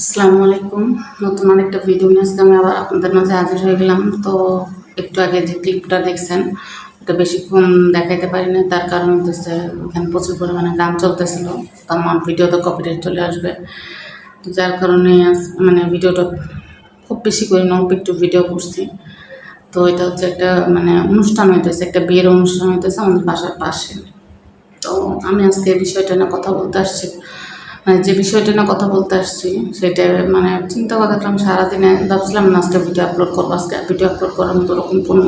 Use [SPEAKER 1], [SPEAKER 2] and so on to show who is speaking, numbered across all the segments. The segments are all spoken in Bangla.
[SPEAKER 1] আসসালামু আলাইকুম। নতুন আরেকটা ভিডিও নিয়ে আজকে আমি আবার আপনাদের মাঝে হাজির হয়ে গেলাম। তো একটু আগে যে ক্লিপটা দেখছেন, ওটা বেশিক্ষণ দেখাইতে পারি না তার কারণ হচ্ছে ওখানে প্রচুর পরিমাণে গান চলতেছিল। তো আমার ভিডিওতে কপিরাইট চলে আসবে। তো যার কারণে মানে ভিডিওটা খুব বেশি করে না একটু ভিডিও করছি। তো এটা হচ্ছে একটা মানে অনুষ্ঠান হইতেছে, একটা বিয়ের অনুষ্ঠান হইতেছে আমাদের বাসার পাশে। তো আমি আজকে এই বিষয়টা নিয়ে কথা বলতে আসছি। যে বিষয়টা নিয়ে কথা বলতে আসছি, সেটা মানে চিন্তা করে দেখলাম সারাদিনে ভাবছিলাম নাচটা ভিডিও আপলোড করব, আজকে ভিডিও আপলোড করার মতো ওরকম কোনো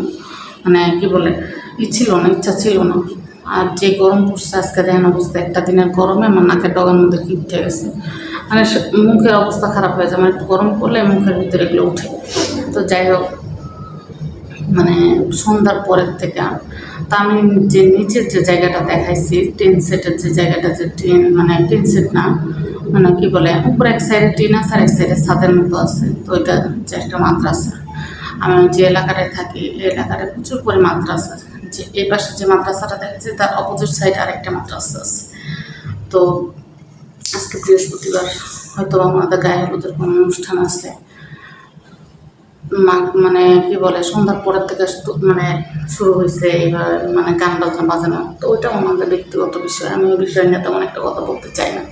[SPEAKER 1] মানে কী বলে, ই ছিল না, ইচ্ছা ছিল না। আর যে গরম পড়ছে আজকে দেখেন অবস্থা, একটা দিনের গরমে আমার নাকের ডগার মধ্যে কি উঠে গেছে। মানে মুখের অবস্থা খারাপ হয়ে যায় মানে একটু গরম পড়লে মুখের ভিতরে এগুলো উঠে। তো যাই হোক মানে সন্ধ্যার পরের থেকে। তা আমি যে নিচের যে জায়গাটা দেখাইছি, টিন সেটের যে জায়গাটা, যে টিন মানে টিন সেট না মানে কি বলে, উপরে এক সাইডে টিন আছে আর এক সাইডে ছাদের মতো আছে, তো ওইটা হচ্ছে একটা মাদ্রাসা। আমি যে এলাকাটায় থাকি, এই এলাকাটায় প্রচুর পরি মাদ্রাসা যে এই পাশে যে মাদ্রাসাটা দেখেছি তার অপোজিট সাইডে আরেকটা মাদ্রাসা আছে। তো আজকে বৃহস্পতিবার হয়তো আমাদের গায়ে হলুদের কোনো অনুষ্ঠান আছে। মানে কি বলে, সন্ধ্যার পরের থেকে মানে শুরু হয়েছে এইবার মানে গান বাজনা বাজানো। তো ওইটাও আমাদের ব্যক্তিগত বিষয়। আমি ওই বিষয় নিয়ে তেমন একটা কথা বলতে চাই না।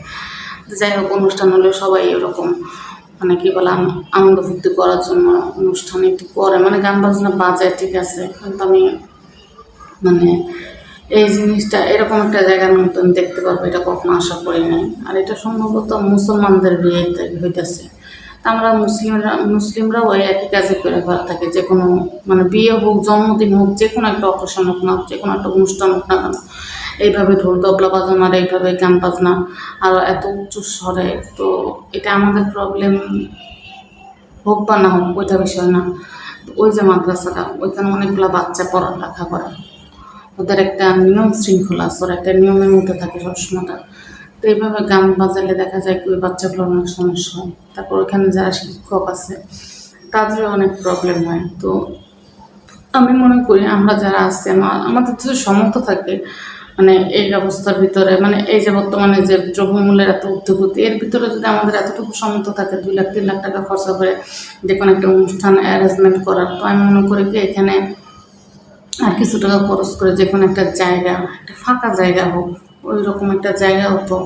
[SPEAKER 1] যাই হোক, অনুষ্ঠান হলে সবাই এরকম মানে কি বলে আনন্দ ফুর্তি করার জন্য অনুষ্ঠান একটু করে। মানে গান বাজনা বাজায়, ঠিক আছে। কিন্তু আমি মানে এই জিনিসটা, এরকম একটা জায়গার মতন দেখতে পারব, এটা কখনো আশা করি নাই। আর এটা সম্ভবত মুসলমানদের বিয়েতে হইতেছে। আমরা মুসলিমরা মুসলিমরাও ওই একই কাজে করে থাকে, যে কোনো মানে বিয়ে হোক, জন্মদিন হোক, যে কোনো একটা অকেশন হোক না, যে কোনো একটা অনুষ্ঠান হোক না কেন, এইভাবে ঢোল তবলা বাজানো আর এইভাবে গান বাজনা, আর এত উচ্চ স্বরে, তো এটা আমাদের প্রবলেম হোক বা না হোক, ওইটা বিষয় না। ওই যে মাদ্রাসাটা, ওইখানে অনেকগুলো বাচ্চা পড়ালেখা করে। ওদের একটা নিয়ম শৃঙ্খলা আছে, ওরা একটা নিয়মের মধ্যে থাকে সবসময়টা। তো এইভাবে গান বাজালে দেখা যায় কি ওই বাচ্চাগুলোর অনেক সমস্যা হয়। তারপর ওখানে যারা শিক্ষক আছে তাদের অনেক প্রবলেম হয়। তো আমি মনে করি আমরা যারা আছি আমাদের যদি সমর্থ থাকে মানে এই অবস্থার ভিতরে মানে এই যে বর্তমানে যে দ্রব্যমূল্যের এত উদ্যোগতি, এর ভিতরে যদি আমাদের এতটুকু সমর্থ থাকে, দুই লাখ, তিন লাখ টাকা খরচা করে যে কোনো একটা অনুষ্ঠান অ্যারেঞ্জমেন্ট করার, তো আমি মনে করি কি এখানে আর কিছু টাকা খরচ করে যে কোনো একটা জায়গা, একটা ফাঁকা জায়গা হোক ওই রকম একটা জায়গা হতো।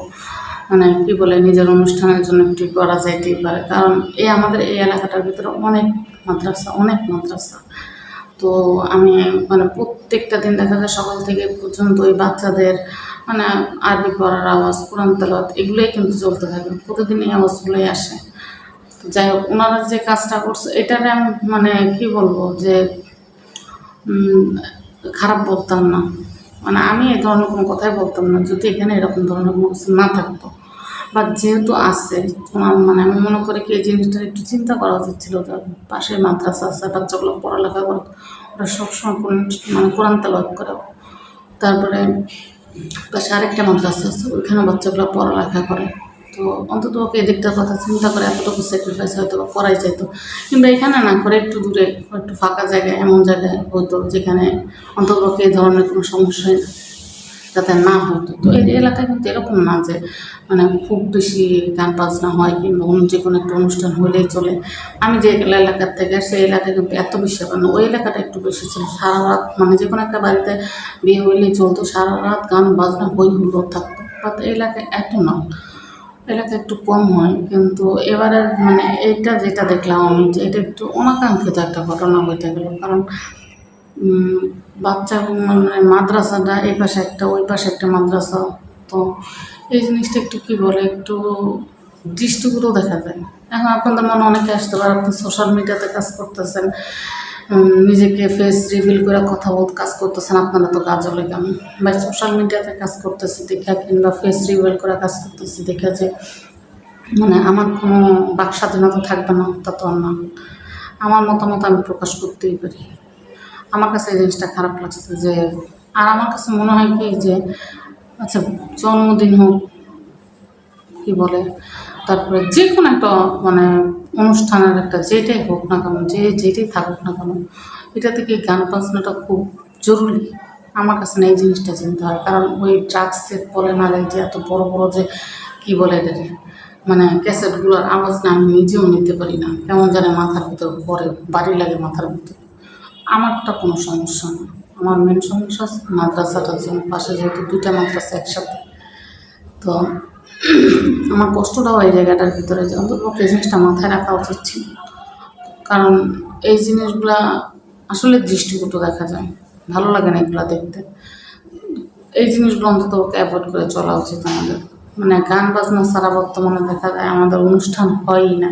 [SPEAKER 1] মানে কি বলে, নিজের অনুষ্ঠানের জন্য একটু করা যাইতেই পারে। কারণ এই আমাদের এই এলাকাটার ভিতরে অনেক মাদ্রাসা অনেক মাদ্রাসা। তো আমি মানে প্রত্যেকটা দিন দেখা যায় সকাল থেকে পর্যন্ত ওই বাচ্চাদের মানে আরবি পড়ার আওয়াজ, কোরআন তেলাওয়াত, এগুলোই কিন্তু চলতে থাকে। প্রতিদিন এই আওয়াজগুলোই আসে। তো যাই হোক, ওনারা যে কাজটা করছে এটারে আমি মানে কি বলব যে খারাপ বলতাম না। মানে আমি এই ধরনের কোনো কথাই বলতাম না, যদি এখানে এরকম ধরনের কিছু না থাকতো। বা যেহেতু আছে মানে আমি মনে করি কি এই জিনিসটা একটু চিন্তা করা উচিত ছিল পাশে মাদ্রাসা আছে, বাচ্চাগুলো পড়ালেখা করে ওরা সবসময় কোন মানে কোরআন তেলাওয়াত করে। তারপরে পাশে আরেকটা মাদ্রাসা আছে ওইখানে বাচ্চাগুলো পড়ালেখা করে। তো অন্তত ওকে এদিকটার কথা চিন্তা করে এতটুকু স্যাক্রিফাইস হয়তো বা করাই যেত। কিন্তু এখানে না করে একটু দূরে একটু ফাঁকা জায়গায়, এমন জায়গায় হতো যেখানে অন্তত ওকে এই ধরনের কোনো সমস্যায় যাতে না হতো। তো এই এলাকায় কিন্তু এরকম না যে মানে খুব বেশি গান বাজনা হয় কিংবা অন্য যে কোনো একটা অনুষ্ঠান হলেই চলে। আমি যে এলাকার থেকে সেই এলাকায় কিন্তু এত বেশি ব্যাপার না, ওই এলাকাটা একটু বেশি ছিল। সারা রাত মানে যে কোনো একটা বাড়িতে বিয়ে হইলেই চলতো, সারা রাত গান বাজনা হই হুল্লো থাকতো। এই এলাকায় এত না। এলাকা একটু কম হয়, কিন্তু এবারে মানে এইটা যেটা দেখলাম আমি, যে এটা একটু অনাকাঙ্ক্ষিত একটা ঘটনা ঘটে গেল। কারণ বাচ্চা মানে মাদ্রাসাটা এই পাশে একটা, ওই পাশে একটা মাদ্রাসা, তো এই জিনিসটা একটু কি বলে, একটু দৃষ্টিগুলো দেখা যায়। এখন আপনাদের মনে অনেকে আসতে পারে, আপনি সোশ্যাল মিডিয়াতে কাজ করতেছেন নিজেকে ফেস রিভিল করে কথা বলতে কাজ করতেছেন আপনারা তো কাজ হলে কেমন বা সোশ্যাল মিডিয়াতে কাজ করতেছি, দেখা কিংবা ফেস রিভিল করে কাজ করতেছি, দেখা যে মানে আমার কোনো বাক স্বাধীনতা থাকবে না, তা তো না। আমার মতামত আমি প্রকাশ করতেই পারি। আমার কাছে এই জিনিসটা খারাপ লাগছে যে, আর আমার কাছে মনে হয় কি যে আচ্ছা জন্মদিন হোক কি বলে, তারপরে যে কোনো একটা মানে অনুষ্ঠানের একটা যেটাই হোক না কেন, যে যেটাই থাকুক না কেন, এটা থেকে গান বাজনাটা খুব জরুরি। আমার কাছে না এই জিনিসটা চিন্তা হয়, কারণ ওই ড্রাগসের বলে না যে এত বড় বড় যে কি বলে এটাকে মানে ক্যাসেটগুলোর আওয়াজ না আমি নিজেও নিতে পারি না। কেমন জানে মাথার ভিতর পরে বাড়ি লাগে মাথার ভিতর। আমারটা কোনো সমস্যা না। আমার মেন সমস্যা মাদ্রাসাটার জন্য পাশে যেহেতু দুইটা মাদ্রাসা একসাথে, তো আমার কষ্টটাও এই জায়গাটার ভিতরে যে অন্তত জিনিসটা মাথায় রাখা উচিত ছিল। কারণ এই জিনিসগুলা আসলে দৃষ্টিকটু দেখা যায়। ভালো লাগে না এগুলো দেখতে। এই জিনিসগুলো অন্তত অ্যাভয়েড করে চলা উচিত আমাদের। মানে গান বাজনা সারা বর্তমানে দেখা যায় আমাদের অনুষ্ঠান হয়ই না।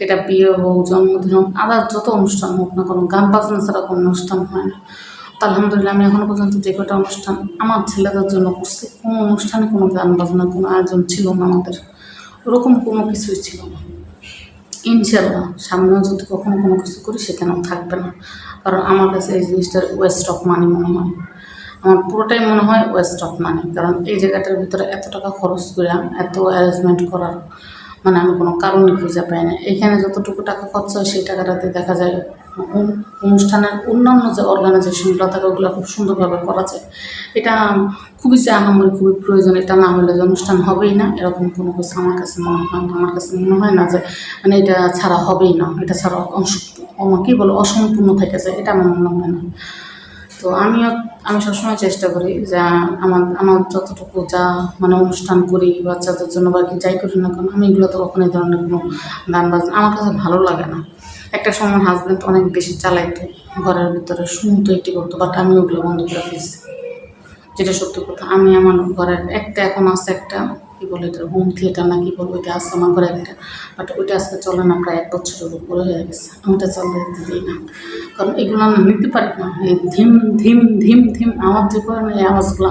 [SPEAKER 1] এটা বিয়ে হোক, জন্মদিন হোক আদার যত অনুষ্ঠান হোক না কোনো, গান বাজনা ছাড়া কোনো অনুষ্ঠান হয় না। তো আলহামদুলিল্লাহ, আমি এখনও পর্যন্ত যে কটা অনুষ্ঠান আমার ছেলেদের জন্য করছি, কোনো অনুষ্ঠানে কোনো গান বাজনা, কোনো আয়োজন ছিল না আমাদের। ওরকম কোনো কিছুই ছিল না। ইনশাল্লাহ সামনেও যদি কখনো কোনো কিছু করি সেখানেও থাকবে না? কারণ আমার কাছে এই জিনিসটার ওয়েস্ট অফ মানি মনে হয়। আমার পুরোটাই মনে হয় ওয়েস্ট অফ মানি কারণ এই জায়গাটার ভিতরে এত টাকা খরচ করে, এত অ্যারেঞ্জমেন্ট করার মানে আমি কোনো কারণই খুঁজে পাই না। এখানে যতটুকু টাকা খরচ হয়, সেই টাকাটাতে দেখা যায় অনুষ্ঠানের অন্যান্য যে অর্গানাইজেশনগুলো থাকে ওগুলো খুব সুন্দরভাবে করা যায়। এটা খুবই যে আহামরি, খুবই প্রয়োজন, এটা না হলে যে অনুষ্ঠান হবেই না, এরকম কোনো কিছু আমার কাছে মনে হয় না। আমার কাছে মনে হয় না যে মানে এটা ছাড়া হবেই না, এটা ছাড়া অংশ- কী বলো, অসম্পূর্ণ থেকে যায়, এটা আমার মনে হয় না। তো আমিও, আমি সবসময় চেষ্টা করি যে আমার আমার যতটুকু যা মানে অনুষ্ঠান করি, বাচ্চাদের জন্য বা কি যাই করি না কেন, আমি এগুলো তো কখনো ধরনের কোনো গান বাজনা, আমার কাছে ভালো লাগে না। একটা সময় হাজব্যান্ড অনেক বেশি চালাইতো, ঘরের ভিতরে শুনতো একটি করতো বাট আমি ওগুলো বন্ধ করে ফেলছি। যেটা সত্যি কথা, আমি আমার ঘরের একটা, এখন আছে একটা, কি বলে এটা হোম থিয়েটার না কি বলব, এটা আছে আমার ঘরে একটা বাট ওইটা আজকে চলে না, প্রায় এক বছরের উপরে হয়ে গেছে। আমি ওটা দিতে দিই না। কারণ এগুলো আমি নিতে পারি না। এই ধিম ধিম ধিম ধিম আওয়াজ যে করে না এই আওয়াজগুলো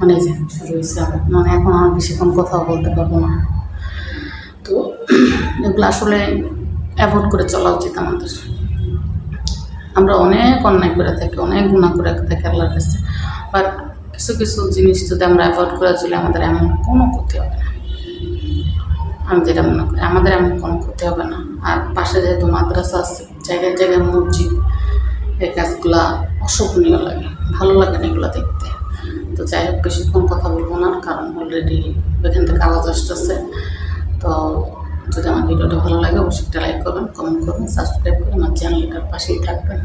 [SPEAKER 1] মানে যে শুরু হয়েছে আমার মানে এখন আর বেশিক্ষণ কথাও বলতে পারব না। তো এগুলো আসলে অ্যাভয়েড করে চলা উচিত আমাদের। আমরা অনেক অন্যায় করে থাকি, অনেক গুণা করে থাকি আল্লাহর কাছে। বাট কিছু কিছু জিনিস যদি আমরা অ্যাভয়েড করে চলি, আমাদের এমন কোনো ক্ষতি হবে না। আমি যেটা মনে করি, আমাদের এমন কোনো ক্ষতি হবে না। আর পাশে যেহেতু মাদ্রাসা আছে, জায়গায় জায়গায় মসজিদ, এই কাজগুলা অশোভনীয় লাগে, ভালো লাগে না এগুলো দেখতে। তো যাই হোক, বেশিক্ষণ কথা বলব না, কারণ অলরেডি এখান থেকে আওয়াজ আসতেছে। তো যদি আমার ভিডিওটা ভালো লাগে, অবশ্যই একটা লাইক করবেন কমেন্ট করবেন সাবস্ক্রাইব করে আমার চ্যানেলটার পাশেই থাকবেন।